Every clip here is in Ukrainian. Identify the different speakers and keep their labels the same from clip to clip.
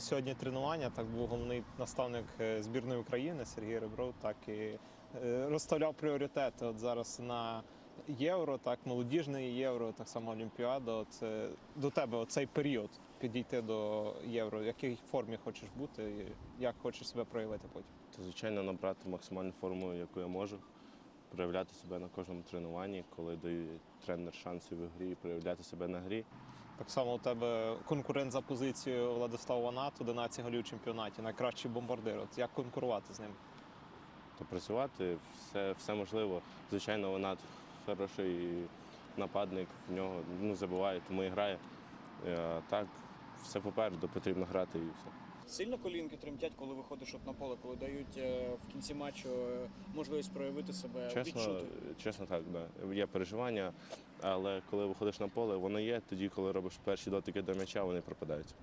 Speaker 1: Сьогодні тренування. Так був головний наставник е, збірної України Сергій Ребров, так і е, розставляв пріоритети. От зараз на євро, так молодіжне євро, так само Олімпіада. От е, до тебе оцей період підійти до євро. В якій формі хочеш бути, як хочеш себе проявити потім?
Speaker 2: Та, звичайно, набрати максимальну форму, яку я можу, проявляти себе на кожному тренуванні, коли дає тренер шанси в грі, проявляти себе на грі.
Speaker 1: Так само у тебе конкурент за позицією Владислав Ванат, 11 голів в чемпіонаті, найкращий бомбардир. От як конкурувати з ним?
Speaker 2: То працювати все, все можливо. Звичайно, вона хороший нападник, в нього ну, забуває, тому і грає. Е, Так, все попереду потрібно грати і все.
Speaker 3: Сильно колінки тремтять, коли виходиш от на поле, коли дають е, в кінці матчу е, можливість проявити себе,
Speaker 2: Чесно,
Speaker 3: відчути.
Speaker 2: чесно так, да. є переживання, але коли виходиш на поле, воно є. Тоді, коли робиш перші дотики до м'яча, вони пропадають.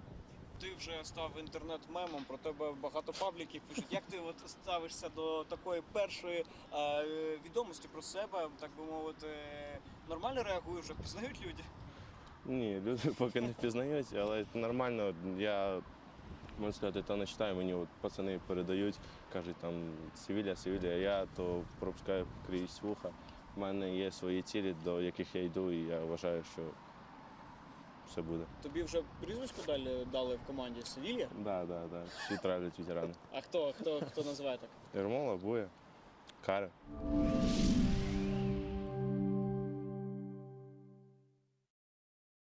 Speaker 3: Ти вже став інтернет-мемом, про тебе багато пабліків пишуть. Як ти от ставишся до такої першої е, відомості про себе, так би мовити, нормально реагуєш, вже пізнають люди?
Speaker 2: Ні, люди поки не впізнають, але нормально. Я можна сказати, то не читаю, мені от пацани передають, кажуть там Севілля, Севілля, я то пропускаю крізь вуха. У мене є свої цілі, до яких я йду, і я вважаю, що все буде.
Speaker 3: Тобі вже прізвисько дали, дали в команді Севілья?
Speaker 2: Так, так, да. всі травлять ветерани.
Speaker 3: А хто, хто, хто називає так?
Speaker 2: Ермола, Буя, Каре.